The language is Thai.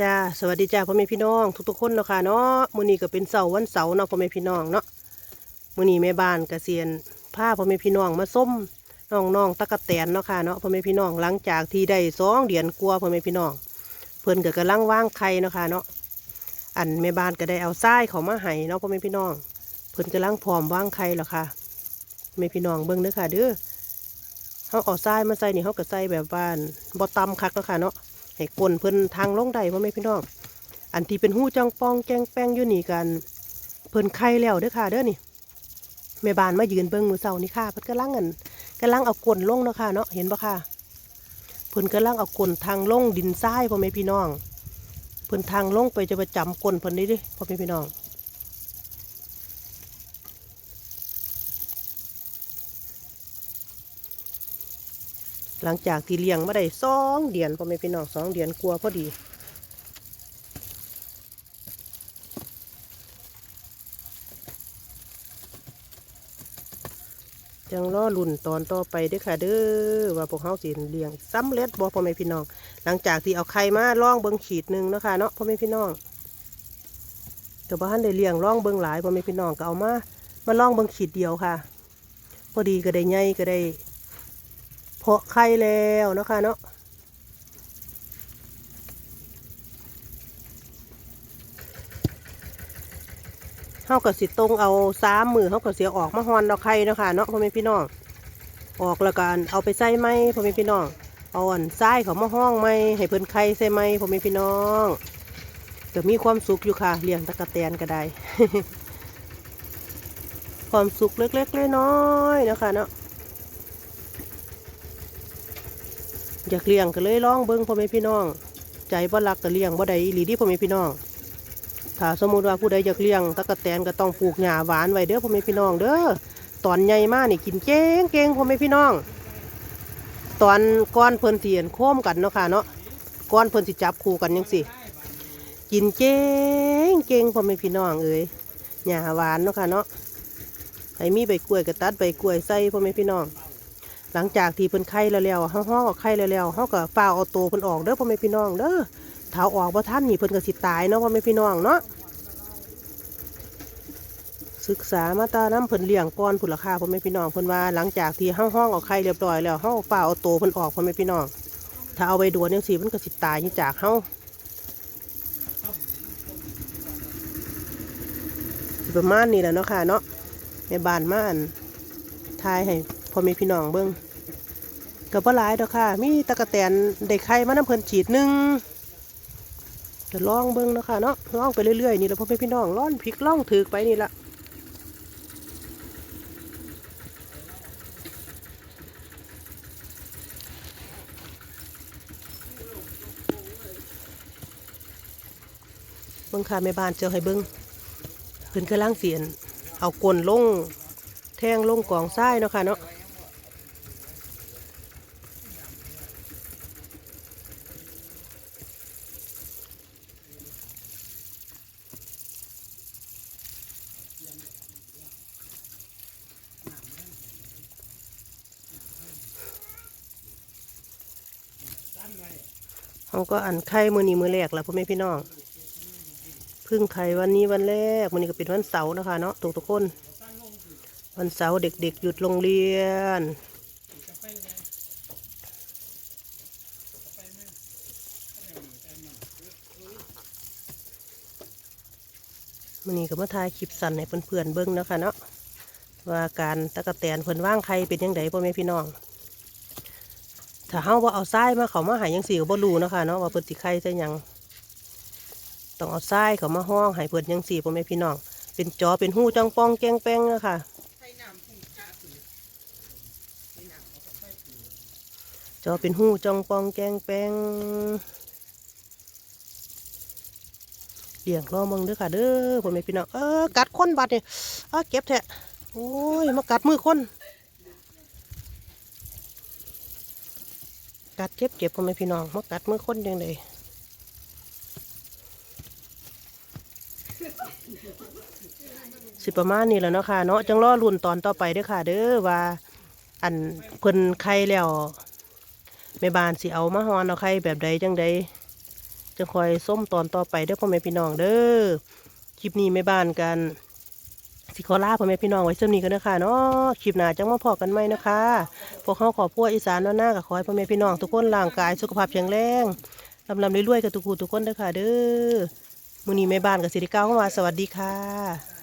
จ้าสวัสดีจ้าพ่อแม่พี่น้อง ทุกๆคนเนาะค่ะเนาะมื้อนี้ก็เป็นเสาร์วันเสาร์เนาะพ่อแม่พี่น้องเนาะมื้อนี้แม่บ้านเกษียณพาพ่อแม่พี่น้องมาส้มน้องๆตะกะแตนเนาะค่ะเนาะพ่อแม่พี่น้องหลังจากที่ได้สองเดือนกลัวพ่อแม่พี่น้อง เพิ่นก็กำลังว่างไข่เนาะค่ะเนาะอันแม่บ้านก็ได้เอาทรายเขามาให้เนาะพ่อแม่พี่น้อง เพิ่นกำลังพร้อมว่างไข่แล้วค่ะแม่พี่น้องเบิ่งเด้อค่ะเด้อเฮาเอาทรายมาใส่นี่เฮาก็ใส่แบบว่านบ่ตำคักเนาะค่ะเนาะ ให้กลนเพิ่นทางลงได้พ่อแม่พี่น้อง อันที่เป็นหูจังปองแกงแป้งอยู่นี่กันเพิ่นไข่แล้วเด้อค่ะเด้อนี่แม่บ้านมายืนเบิ้งมือเสานี่ค่ะเพิ่นกำลังกันกำลังเอากลนลงเนาะค่ะเนาะเห็นปะค่ะเพิ่นกำลังเอากลนทางลงดินทรายพ่อแม่พี่น้องเพิ่นทางลงไปจะประจำกลนเพิ่นได้ดิพ่อแม่พี่น้อง หลังจากที่เลี้ยงมาได้สองเดือนพ่อแม่พี่น้องสองเดือนกลัวพอดีจังรอลุ่นตอนต่อไปเด้อค่ะเด้อว่าพวกเขาสิเลี้ยงสำเร็จบ่พ่อแม่พี่น้อง หลังจากที่เอาไข่มาล่องเบิงขีดหนึ่งนะคะเนาะพ่อแม่พี่น้องแต่ว่านได้เลี้ยงล่องเบิงหลายพ่อแม่พี่น้องก็เอามามาล่องเบิงขีดเดียวค่ะ พอดีก็ได้ใหญ่ก็ได้ เพาะไข่แล้วนะคะเนาะเขาก็สิตรงเอาสามมือเขาก็เสียออกมาฮอนเอาไข่เนาะค่ะเนาะพ่อแม่พี่น้องออกล้วกันเอาไปใส่ไหมพ่อแม่พี่น้องเอาอันทรายเขามาห้องไหมให้เพิ่นไข่ใส่ไหมพ่อแม่พี่น้องก็มีความสุขอยู่ค่ะเลี้ยงตะกะแตนก็ได้ความสุขเล็กๆน้อยๆนะคะเนาะ อยากเลี้ยงก็เลยลองเบิ้งพ่อแม่พี่น้อง ใจบ่รักก็เลี้ยงบ่ได้อีหลีเดิพ่อแม่พี่น้องถ้าสมมุติว่าผู้ใดอยากเลี้ยงตะกะแตนก็ต้องปลูกหญ้าหวานไว้เด้อพ่อแม่พี่น้องเด้อตอนใหญ่มากนี่กินเก่งเก่งพ่อแม่พี่น้อง ตอนก้อนเพิ่นเสียนโค้มกันเนาะค่ะเนาะก้อนเพิ่นสิจับคู่กันยังสิกินเก่งเก่งพ่อแม่พี่น้องเอ้ยหญ้าหวานเนาะค่ะเนาะให้มีใบกล้วยก็ตัดใบกล้วยใส่พ่อแม่พี่น้อง หลังจากที่เพิ่นไข่แล้วๆเฮาฮ้อไข่แล้วๆเฮาก็ฝ้าเอาตัวเพิ่นออกเด้อพ่อแม่พี่น้องเด้อถ้าออกบ่ทันนี่เพิ่นก็สิตายเนาะพ่อแม่พี่น้องเนาะศึกษามาตาน้ำเพิ่นเลี้ยงก่อนพุ่นราคาพ่อแม่พี่น้องเพิ่นว่าหลังจากที่เฮาฮ้องเอาไข่เรียบร้อยแล้วเฮาฝ้าเอาตัวเพิ่นออกพ่อแม่พี่น้องถ้าเอาไปดวนจังซี่มันก็สิตายนี่จากเฮาประมาณนี้แหละเนาะค่ะเนาะในบ้านม่านทายให้พ่อแม่พี่น้องเบิ่ง ก็บ่หลายดอกค่ะ มีตะกะแตนได้ไข่มาน้ำเพลินฉีดหนึ่งก็ลองเบิ่งเนะค่ะเนาะลองไปเรื่อยๆนี่แหละพ่อแม่พี่น้องร้อนพริกล่องถือไปนี่ละเบิ่งค่ะแม่บ้านเจอให้เบิ่งเพิ่นกำลังเสียน เอากลนลงแทงลงกองทรายเนาะค่ะเนาะ เขาก็อันไข่มือนี้มือแรกแล้วพ่อแม่พี่น้องพึ่งไข่วันนี้วันแรกวันนี้ก็เป็นวันเสาร์นะคะเนาะทุกทุกคน วันเสาร์เด็กๆ หยุดโรงเรียนมันนี้ก็มาถ่ายคลิปสั้นให้เพื่อนๆเบิ้งนะคะเนาะว่าการตะกะแตนเพิ่อนว่างไข่เป็นยังไงพ่อแม่พี่น้อง ถ้าเฮาว่าเอาทรายมาเขามาหายยังสี่ก็บ่รู้นะคะเนาะว่าเพิ่นสิไข่ใส่ยังต้องเอาทรายเขามาห้องให้เพิ่นยังสี่พ่อแม่พี่น้อง เป็นจอเป็นหูจังปองแกงแป้งเนาะคะจอเป็นหูจังปองแกงแป้งเลี้ยงรอมึงเด้อค่ะเด้อพ่อแม่พี่น้องเออกัดคนบาดเนี่ยเออเก็บแทะโอ้ยมากัดมือคน กัดเจ็บเจ็บพ่อแม่พี่น้องมากัดมือคนยังไงสิประมาณนี้แล้วเนาะค่ะเนาะจังรอรุ่นตอนต่อไปด้อค่ะ เด้อว่า อันเพิ่นไข่แล้วแม่บ้านสิเอามาฮอนเอาไข่แบบใดจังใดจะคอยส้มตอนต่อไปเด้อพ่อแม่พี่น้องเด้อคลิปนี้แม่บ้านกัน สิขอลาพ่อแม่พี่น้องไว้เท่านี้กันนะคะเนาะคลิปหน้าจังมาพอกันไหมนะคะ พวกเขาขอพวกอีสานเนาะหน้ากับขอให้พ่อแม่พี่น้องทุกคนร่างกายสุขภาพแข็งแรงลำลำรวยๆกับทุกคู่ทุกคนเด้อค่ะ เด้อมือนี้แม่บ้านกับสิริก้าวเข้ามาสวัสดีค่ะ